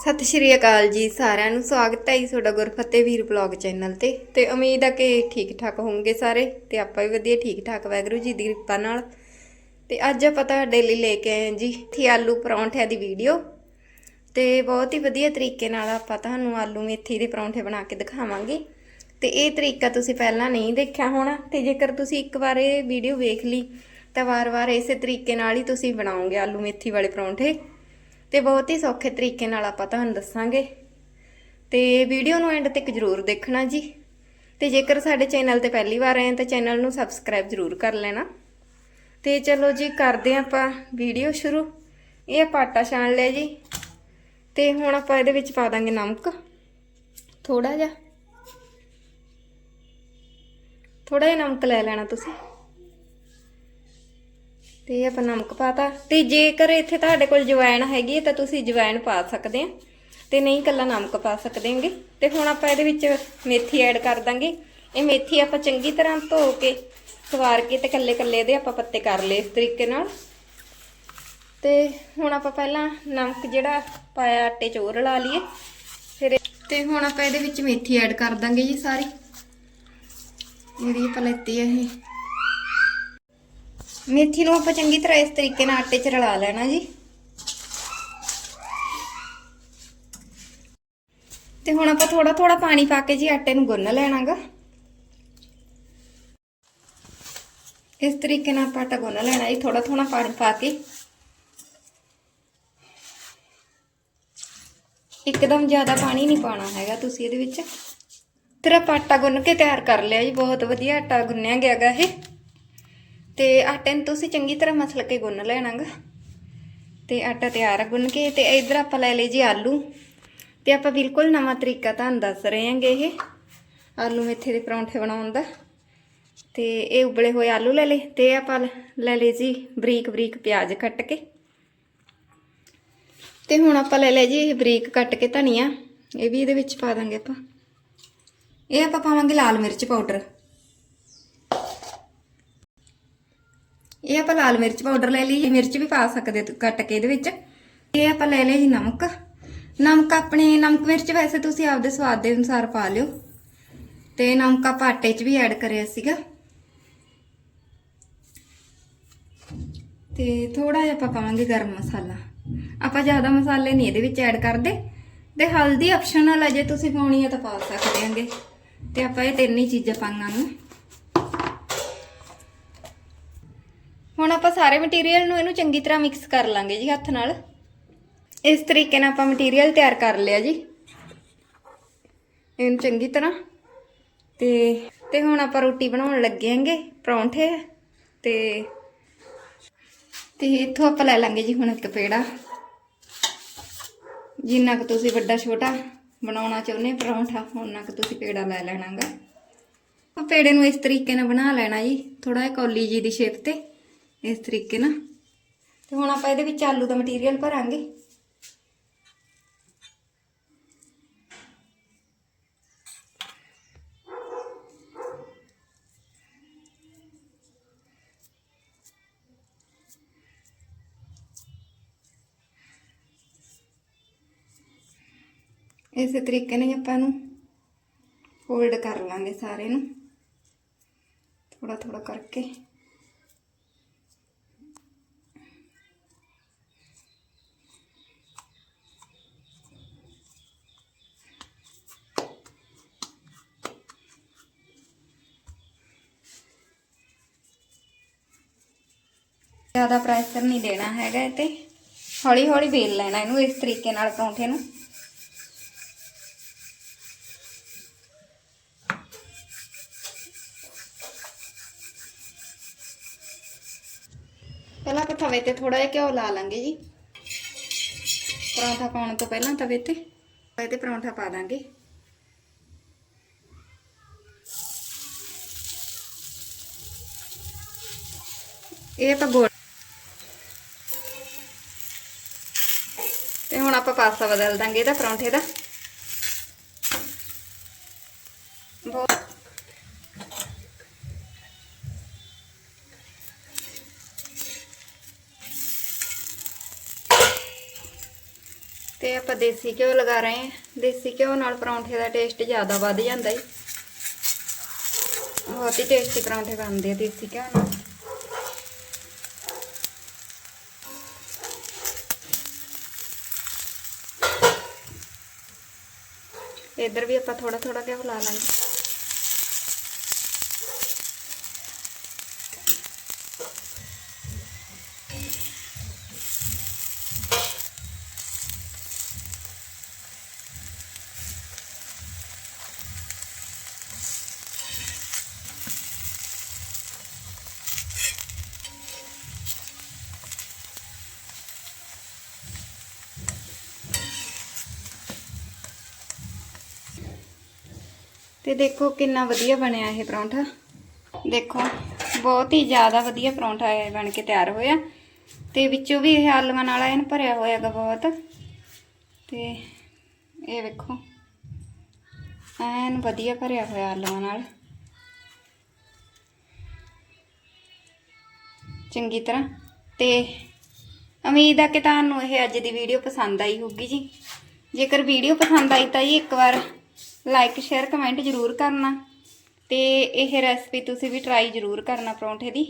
ਸਤਿ ਸ਼੍ਰੀ ਅਕਾਲ ਜੀ, ਸਾਰਿਆਂ ਨੂੰ ਸਵਾਗਤ ਹੈ ਜੀ ਤੁਹਾਡਾ ਗੁਰਫਤਿਹ ਵੀਰ ਬਲੌਗ ਚੈਨਲ ਤੇ। ਤੇ ਉਮੀਦ ਹੈ ਕਿ ਠੀਕ ਠਾਕ ਹੋਵੋਗੇ ਸਾਰੇ ਤੇ ਆਪਾਂ ਵੀ ਵਧੀਆ ਠੀਕ ਠਾਕ ਵੈਗਰੂ ਜੀ ਦੀ ਕਿਰਪਾ ਨਾਲ। ਤੇ ਅੱਜ ਆਪਾਂ ਤੁਹਾਡੇ ਲਈ ਲੈ ਕੇ ਆਏ ਜੀ ਥੀ ਆਲੂ ਪਰੌਂਠਿਆਂ ਦੀ ਵੀਡੀਓ। ਤੇ ਬਹੁਤ ਹੀ ਵਧੀਆ ਤਰੀਕੇ ਨਾਲ ਆਪਾਂ ਤੁਹਾਨੂੰ ਆਲੂ ਮੇਥੀ ਦੇ ਪਰੌਂਠੇ ਬਣਾ ਕੇ ਦਿਖਾਵਾਂਗੇ। ਤੇ ਇਹ ਤਰੀਕਾ ਤੁਸੀਂ ਪਹਿਲਾਂ ਨਹੀਂ ਦੇਖਿਆ ਹੋਣਾ ਤੇ ਜੇਕਰ ਤੁਸੀਂ ਇੱਕ ਵਾਰ ਇਹ ਵੀਡੀਓ ਵੇਖ ਲਈ ਤਾਂ ਵਾਰ-ਵਾਰ ਇਸੇ ਤਰੀਕੇ ਨਾਲ ਹੀ ਤੁਸੀਂ ਬਣਾਓਗੇ ਆਲੂ ਮੇਥੀ ਵਾਲੇ ਪਰੌਂਠੇ। ਤੇ ਬਹੁਤ ਹੀ ਸੌਖੇ ਤਰੀਕੇ ਨਾਲ ਆਪਾਂ ਤੁਹਾਨੂੰ ਦੱਸਾਂਗੇ। ਤੇ ਵੀਡੀਓ ਨੂੰ ਐਂਡ ਤੱਕ ਜਰੂਰ ਦੇਖਣਾ ਜੀ। ਤੇ ਜੇਕਰ ਸਾਡੇ ਚੈਨਲ ਤੇ ਪਹਿਲੀ ਵਾਰ ਆਏ ਤਾਂ ਚੈਨਲ ਨੂੰ ਸਬਸਕ੍ਰਾਈਬ ਜਰੂਰ ਕਰ ਲੈਣਾ। ਤੇ ਚਲੋ ਜੀ, ਕਰਦੇ ਹਾਂ ਆਪਾਂ ਵੀਡੀਓ ਸ਼ੁਰੂ। ਇਹ ਆਪਾਂ ਆਟਾ ਛਾਣ ਲਿਆ ਜੀ। ਤੇ ਹੁਣ ਆਪਾਂ ਇਹਦੇ ਵਿੱਚ ਪਾ ਦਾਂਗੇ ਨਮਕ। ਥੋੜਾ ਜਿਹਾ। ਥੋੜਾ ਜਿਹਾ ਨਮਕ ਲੈ ਲੈਣਾ ਤੁਸੀਂ। ਤੇ ਆਪਾਂ ਨਮਕ ਪਾਤਾ। ਤੇ ਜੇਕਰ ਇੱਥੇ ਤੁਹਾਡੇ ਕੋਲ ਜਵੈਣ ਹੈਗੀ ਹੈ ਤਾਂ ਤੁਸੀਂ ਜਵੈਣ ਪਾ ਸਕਦੇ ਆ ਤੇ ਨਹੀਂ ਕੱਲਾ ਨਮਕ ਪਾ ਸਕਦੇ ਹੋਗੇ। ਤੇ ਹੁਣ ਆਪਾਂ ਇਹਦੇ ਵਿੱਚ ਮੇਥੀ ਐਡ ਕਰ ਦਾਂਗੇ। ਇਹ ਮੇਥੀ ਆਪਾਂ ਚੰਗੀ ਤਰ੍ਹਾਂ ਧੋ ਕੇ ਸਵਾਰ ਕੇ ਤੇ ਕੱਲੇ ਕੱਲੇ ਦੇ ਆਪਾਂ ਪੱਤੇ ਕਰ ਲਏ ਇਸ ਤਰੀਕੇ ਨਾਲ। ਤੇ ਹੁਣ ਆਪਾਂ ਪਹਿਲਾਂ ਨਮਕ ਜਿਹੜਾ ਪਾਇਆ, ਆਟੇ 'ਚ ਉਹ ਰਲਾ ਲਈਏ। ਫਿਰ ਇਹ- ਤੇ ਹੁਣ ਆਪਾਂ ਇਹਦੇ ਵਿੱਚ ਮੇਥੀ ਐਡ ਕਰ ਦਾਂਗੇ ਜੀ ਸਾਰੀ। ਇਹਦੀ ਆਪਾਂ ਲੈਤੀ ਹੈ ਇਹ। ਮੇਥੀ ਨੂੰ ਆਪਾਂ ਚੰਗੀ ਤਰ੍ਹਾਂ ਇਸ ਤਰੀਕੇ ਨਾਲ ਆਟੇ 'ਚ ਰਲਾ ਲੈਣਾ ਜੀ। ਤੇ ਹੁਣ ਆਪਾਂ ਥੋੜਾ ਥੋੜਾ ਪਾਣੀ ਪਾ ਕੇ ਜੀ ਆਟੇ ਨੂੰ ਗੁੰਨ ਲੈਣਾਗਾ। ਇਸ ਤਰੀਕੇ ਨਾਲ ਆਪਾਂ ਆਟਾ ਗੁੰਨ ਲੈਣਾ ਜੀ ਥੋੜਾ ਥੋੜਾ ਪਾਣੀ ਪਾ ਕੇ। ਇੱਕਦਮ ਜ਼ਿਆਦਾ ਪਾਣੀ ਨਹੀਂ ਪਾਣਾ ਹੈਗਾ ਤੁਸੀਂ ਇਹਦੇ ਵਿੱਚ। ਤੇਰਾ ਆਟਾ ਗੁੰਨ ਕੇ ਤਿਆਰ ਕਰ ਲਿਆ ਜੀ, ਬਹੁਤ ਵਧੀਆ ਆਟਾ ਗੁੰਨਿਆ ਗਿਆਗਾ ਇਹ। ਤੇ ਆਟੇ ਨੂੰ ਤੁਸੀਂ ਚੰਗੀ ਤਰ੍ਹਾਂ ਮਸਲ ਕੇ ਗੁੰਨ ਲੈਣਾਗਾ। ਤੇ ਆਟਾ ਤਿਆਰ ਆ ਗੁੰਨ ਕੇ ਤੇ ਇਧਰ ਆਪਾਂ ਲੈ ਲਈ ਜੀ ਆਲੂ। ਤੇ ਆਪਾਂ ਬਿਲਕੁਲ ਨਵਾਂ ਤਰੀਕਾ ਤੁਹਾਨੂੰ ਦੱਸ ਰਹੇ ਹਾਂਗੇ ਇਹ, ਆਲੂ ਮੇਥੇ ਦੇ ਪਰੌਂਠੇ ਬਣਾਉਣ ਦਾ। ਤੇ ਇਹ ਉਬਲੇ ਹੋਏ ਆਲੂ ਲੈ ਲਏ ਤੇ ਆਪਾਂ ਲੈ ਲਏ ਜੀ ਬਰੀਕ ਬਰੀਕ ਪਿਆਜ਼ ਕੱਟ ਕੇ। ਤੇ ਹੁਣ ਆਪਾਂ ਲੈ ਲਿਆ ਜੀ ਇਹ ਬਰੀਕ ਕੱਟ ਕੇ ਧਨੀਆ, ਇਹ ਵੀ ਇਹਦੇ ਵਿੱਚ ਪਾ ਦਾਂਗੇ ਆਪਾਂ। ਇਹ ਆਪਾਂ ਪਾਵਾਂਗੇ ਲਾਲ ਮਿਰਚ ਪਾਊਡਰ। ਇਹ ਆਪਾਂ ਲਾਲ ਮਿਰਚ ਪਾਊਡਰ ਲੈ ਲਈ ਮਿਰਚ ਵੀ ਪਾ ਸਕਦੇ ਕੱਟ ਕੇ ਇਹਦੇ ਵਿੱਚ। ਇਹ ਆਪਾਂ ਲੈ ਲਿਆ ਜੀ ਨਮਕ। ਨਮਕ ਆਪਣੇ, ਨਮਕ ਮਿਰਚ ਵੈਸੇ ਤੁਸੀਂ ਆਪਦੇ ਸਵਾਦ ਦੇ ਅਨੁਸਾਰ ਪਾ ਲਿਓ। ਤੇ ਨਮਕ ਆਪਾਂ ਆਟੇ 'ਚ ਵੀ ਐਡ ਕਰਿਆ ਸੀਗਾ। ਤੇ ਥੋੜਾ ਜਿਹਾ ਆਪਾਂ ਪਾਵਾਂਗੇ ਗਰਮ ਮਸਾਲਾ। ਆਪਾਂ ਜ਼ਿਆਦਾ ਮਸਾਲੇ ਨਹੀਂ ਇਹਦੇ ਵਿੱਚ ਐਡ ਕਰਦੇ। ਤੇ ਹਲਦੀ ਆਪਸ਼ਨਲ ਹੈ ਜੇ ਤੁਸੀਂ ਪਾਉਣੀ ਹੈ ਤਾਂ ਪਾ ਸਕਦੇ ਹਾਂਗੇ ਤੇ ਆਪਾਂ ਇਹ ਤਿੰਨ ਹੀ ਚੀਜ਼ਾਂ ਪਾਈਆਂ ਹੁਣ ਆਪਾਂ ਸਾਰੇ ਮਟੀਰੀਅਲ ਨੂੰ ਇਹਨੂੰ ਚੰਗੀ ਤਰ੍ਹਾਂ ਮਿਕਸ ਕਰ ਲਾਂਗੇ ਜੀ ਹੱਥ ਨਾਲ। ਇਸ ਤਰੀਕੇ ਨਾਲ ਆਪਾਂ ਮਟੀਰੀਅਲ ਤਿਆਰ ਕਰ ਲਿਆ ਜੀ। ਇਹਨੂੰ ਚੰਗੀ ਤਰ੍ਹਾਂ। ਤੇ ਤੇ ਹੁਣ ਆਪਾਂ ਰੋਟੀ ਬਣਾਉਣ ਲੱਗੇ ਆਂਗੇ ਪਰੌਂਠੇ। ਤੇ ਤੇ ਇੱਥੋਂ ਆਪਾਂ ਲੈ ਲਾਂਗੇ ਜੀ ਹੁਣ ਇੱਕ ਪੇੜਾ। ਜਿੰਨਾ ਕੁ ਤੁਸੀਂ ਵੱਡਾ ਛੋਟਾ ਬਣਾਉਣਾ ਚਾਹੁੰਦੇ ਪਰੌਂਠਾ ਉਹਨਾਂ ਕੁ ਤੁਸੀਂ ਪੇੜਾ ਲੈ ਲੈਣਾਗਾ। ਆ ਪੇੜੇ ਨੂੰ ਇਸ ਤਰੀਕੇ ਨਾਲ ਬਣਾ ਲੈਣਾ ਜੀ। ਥੋੜਾ ਜਿਹਾ ਕੌਲੀ ਜੀ ਦੀ ਸ਼ੇਪ ਤੇ। ਇਸ ਤਰੀਕੇ ਨਾਲ। ਤੇ ਹੁਣ ਆਪਾਂ ਇਹਦੇ ਵਿੱਚ ਆਲੂ ਦਾ ਮਟੀਰੀਅਲ ਭਰਾਂਗੇ। ਇਸੇ ਤਰੀਕੇ ਨਾਲ ਆਪਾਂ ਨੂੰ ਫੋਲਡ ਕਰ ਲਾਂਗੇ ਸਾਰੇ ਨੂੰ। ਥੋੜਾ ਥੋੜਾ ਕਰਕੇ। ਜ਼ਿਆਦਾ ਪ੍ਰੈਸ਼ਰ ਨਹੀਂ ਦੇਣਾ ਹੈਗਾ ਇਹ ਤੇ। ਹੌਲੀ ਹੌਲੀ ਵੇਲ ਲੈਣਾ ਇਹਨੂੰ ਇਸ ਤਰੀਕੇ ਨਾਲ ਪਰੌਂਠੇ ਨੂੰ। ਪਹਿਲਾਂ ਆਪਾਂ ਤਵੇ ਤੇ ਥੋੜਾ ਜਿਹਾ ਘਿਓ ਲਾ ਲਾਂਗੇ ਜੀ। ਪਰੌਂਠਾ ਪਾਉਣ ਤੋਂ ਪਹਿਲਾਂ ਤਵੇ ਤੇ। ਤਵੇ ਤੇ ਪਰੌਂਠਾ ਪਾ ਦਾਂਗੇ। ਇਹ ਆਪਾਂ ਗੋਲ ਤੇ ਹੁਣ ਆਪਾਂ ਪਾਸਾ ਬਦਲ ਦਾਂਗੇ ਇਹਦਾ, ਪਰੌਂਠੇ ਦਾ। ਬਹੁਤ ਤੇ ਤੇ ਆਪਾਂ ਦੇਸੀ ਘਿਓ ਲਗਾ ਰਹੇ ਹਾਂ। ਦੇਸੀ ਘਿਓ ਨਾਲ ਪਰੌਂਠੇ ਦਾ ਟੇਸਟ ਜ਼ਿਆਦਾ ਵੱਧ ਜਾਂਦਾ ਹੈ ਬਹੁਤ ਹੀ ਟੇਸਟੀ ਪਰੌਂਠੇ ਬਣਦੇ ਆ ਦੇਸੀ ਘਿਓ ਨਾਲ। ਇੱਧਰ ਵੀ ਆਪਾਂ ਥੋੜਾ ਥੋੜਾ ਜਿਹਾ ਲਾ ਲਾਂਗੇ। ਤੇ ਦੇਖੋ ਕਿੰਨਾ ਵਧੀਆ ਬਣਿਆ ਇਹ ਪਰੌਂਠਾ। ਦੇਖੋ, ਬਹੁਤ ਹੀ ਜ਼ਿਆਦਾ ਵਧੀਆ ਪਰੌਂਠਾ ਇਹ ਬਣ ਕੇ ਤਿਆਰ ਹੋਇਆ। ਤੇ ਵਿੱਚੋਂ ਵੀ ਇਹ ਆਲੂਆਂ ਨਾਲ ਐਨ ਭਰਿਆ ਹੋਇਆਗਾ ਬਹੁਤ। ਤੇ ਇਹ ਵੇਖੋ, ਐਨ ਵਧੀਆ ਭਰਿਆ ਹੋਇਆ ਆਲੂਆਂ ਨਾਲ। ਚੰਗੀ ਤਰ੍ਹਾਂ। ਤੇ ਉਮੀਦ ਆ ਕਿ ਤੁਹਾਨੂੰ ਇਹ ਅੱਜ ਦੀ ਵੀਡੀਓ ਪਸੰਦ ਆਈ ਹੋਊਗੀ ਜੀ। ਜੇਕਰ ਵੀਡੀਓ ਪਸੰਦ ਆਈ ਤਾਂ ਜੀ ਇੱਕ ਵਾਰ ਲਾਈਕ ਸ਼ੇਅਰ ਕਮੈਂਟ ਜ਼ਰੂਰ ਕਰਨਾ ਤੇ ਇਹ ਰੈਸਪੀ ਤੁਸੀਂ ਵੀ ਟਰਾਈ ਜ਼ਰੂਰ ਕਰਨਾ ਪਰੌਂਠੇ ਦੀ।